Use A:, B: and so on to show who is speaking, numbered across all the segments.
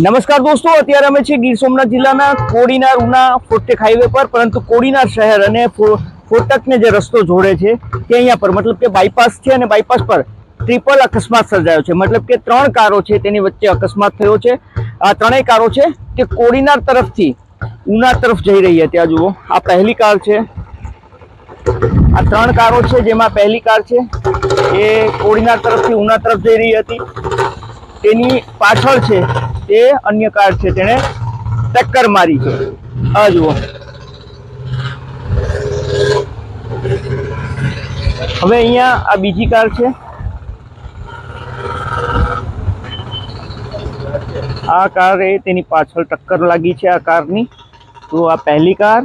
A: નમસ્કાર દોસ્તો, અત્યારે અમે છીએ ગીર સોમનાથ જિલ્લાના કોડીનાર ઉના ફોટેક હાઈવે પર, પરંતુ કોડીનાર શહેર અને ફોટકને જે રસ્તો જોડે છે તે અહીંયા પર, મતલબ કે બાયપાસ છે અને બાયપાસ પર ટ્રિપલ અકસ્માત સર્જાયો છે. મતલબ કે ત્રણ કારો છે તેની વચ્ચે અકસ્માત થયો છે. આ ત્રણેય કારો છે તે કોડીનાર તરફથી ઉના તરફ જઈ રહી હતી આ જુઓ, આ પહેલી કાર છે. આ ત્રણ કારો છે જેમાં પહેલી કાર છે એ કોડીનાર તરફથી ઉના તરફ જઈ રહી હતી. તેની પાછળ છે તે અન્ય કાર છે, તેણે ટક્કર મારી છે. આ જુઓ. હવે અહીંયા આ બીજી કાર છે. આ કાર એ તેની પાછળ ટક્કર લાગી છે આ કારની. તો આ પહેલી કાર,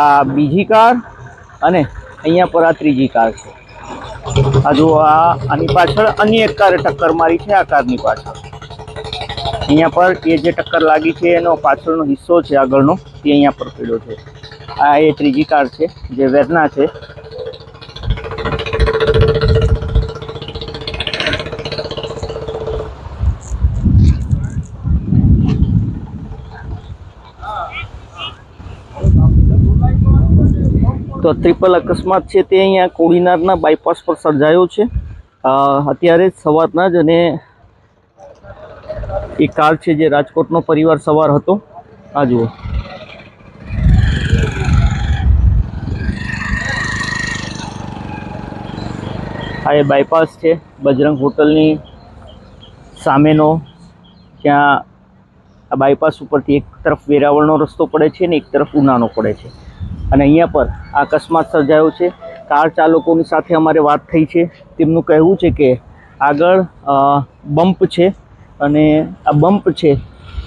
A: આ બીજી કાર અને અહીંયા પર આ ત્રીજી કાર છે. આ જો આ આની પાછળ અન્ય એક કારે ટક્કર મારી છે, આ કારની પાછળ. અહીંયા પર એ જે ટક્કર લાગી છે, એનો પાછળનો હિસ્સો છે આગળનો તે અહીંયા પર પડ્યો છે. આ એ ત્રીજી કાર છે, જે વેરના છે. તો ટ્રિપલ અકસ્માત છે તે અહીંયા કોડીનારના બાયપાસ પર સર્જાયો છે. અત્યારે સવારના જ અને એક કાર છે જે રાજકોટનો પરિવાર સવાર હતો. આ જુઓ. આ એ બાયપાસ છે, બજરંગ હોટલની સામેનો. ત્યાં આ બાયપાસ ઉપરથી એક તરફ વેરાવળનો રસ્તો પડે છે ને એક તરફ ઉનાનો પડે છે. અને અહીંયા પર આ અકસ્માત સર્જાયો છે. કાર ચાલકોની સાથે અમારે વાત થઈ છે. તેમનું કહેવું છે કે આગળ બમ્પ છે. અને આ બમ્પ છે,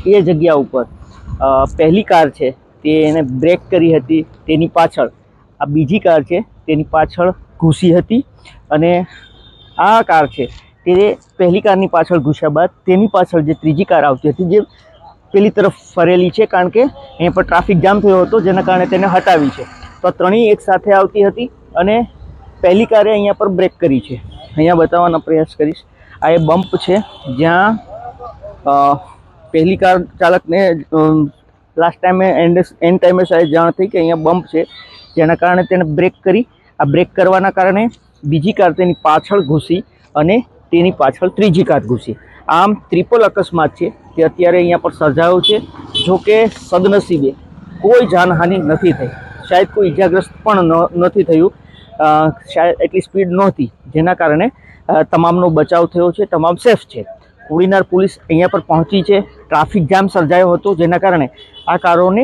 A: એ જગ્યા ઉપર પહેલી કાર છે, તે એને બ્રેક કરી હતી, તેની પાછળ. આ બીજી કાર છે, તેની પાછળ ઘૂસી હતી અને આ કાર છે, તે પહેલી કારની પાછળ ઘૂસ્યા બાદ તેની પાછળ જે ત્રીજી કાર આવતી હતી, જે પેલી તરફ ફરેલી છે, કારણ કે અહીંયા પર ટ્રાફિક જામ થયો હતો, જેના કારણે તેને હટાવી છે. તો ત્રણેય એક સાથે આવતી હતી અને પહેલી કારે અહીંયા પર બ્રેક કરી છે. અહીંયા બતાવવાનો પ્રયાસ કરીશ. આ એ બમ્પ છે, જ્યાં પહેલી કાર ચાલકને લાસ્ટ ટાઈમે એન્ડ એન્ડ ટાઈમે સાહેબ જાણ થઈ કે અહીંયા બમ્પ છે. જેના કારણે તેને બ્રેક કરી. આ બ્રેક કરવાના કારણે બીજી કાર તેની પાછળ ઘૂસી અને તેની પાછળ ત્રીજી કાર ઘૂસી. આમ ત્રિપલ અકસ્માત છે. તે અત્યારે અહીંયા પર સર્જાયો છે. જો કે સદનસીબે કોઈ જાનહાનિ નથી થઈ. શાયદ કોઈ ઇજાગ્રસ્ત પણ નથી થયું. શાયદ એટલી સ્પીડ નહોતી. જેના કારણે તમામનો બચાવ થયો છે. તમામ સેફ છે. કોડીનાર પોલીસ અહીંયા પર પહોંચી છે. ટ્રાફિક જામ સર્જાયો હતો જેના કારણે આ કારોને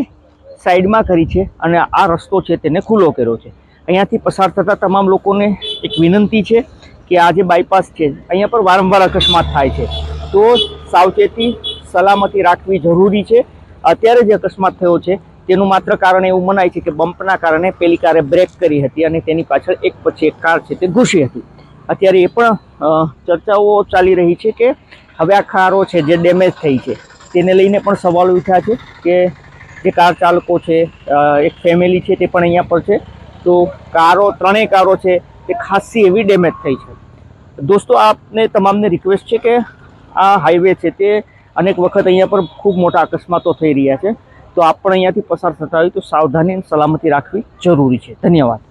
A: સાઈડમાં કરી છે અને આ રસ્તો છે તેને ખુલ્લો કર્યો છે. અહીંયાથી પસાર થતા તમામ લોકોને એક વિનંતી છે કે આ જે બાયપાસ છે, અહીંયા પર વારંવાર અકસ્માત થાય છે. તો સાવચેતી, સલામતી રાખવી જરૂરી છે. અત્યારે જે અકસ્માત થયો છે, તેનું માત્ર કારણ એવું મનાય છે કે બમ્પના કારણે પેલી કારે બ્રેક કરી હતી અને તેની પાછળ એક પછી એક કાર છે તે ઘૂસી હતી. અત્યારે એ પણ ચર્ચાઓ ચાલી રહી છે કે હવે આ કારો છે, જે ડેમેજ થઈ છે, તેને લઈને પણ સવાલો ઉઠ્યા છે કે જે કાર ચાલકો છે એક ફેમિલી છે તે પણ અહીંયા પર છે. તો કારો, ત્રણેય કારો છે તે ખાસી એવી ડેમેજ થઈ છે. દોસ્તો, આપને તમામને રિક્વેસ્ટ છે કે આ હાઈવે છે તે અનેક વખત અહીંયા પર ખૂબ મોટા અકસ્માતો થઈ રહ્યા છે. તો આપ પણ અહીંયાથી પસાર થતા હોય તો સાવધાની અને સલામતી રાખવી જરૂરી છે. ધન્યવાદ.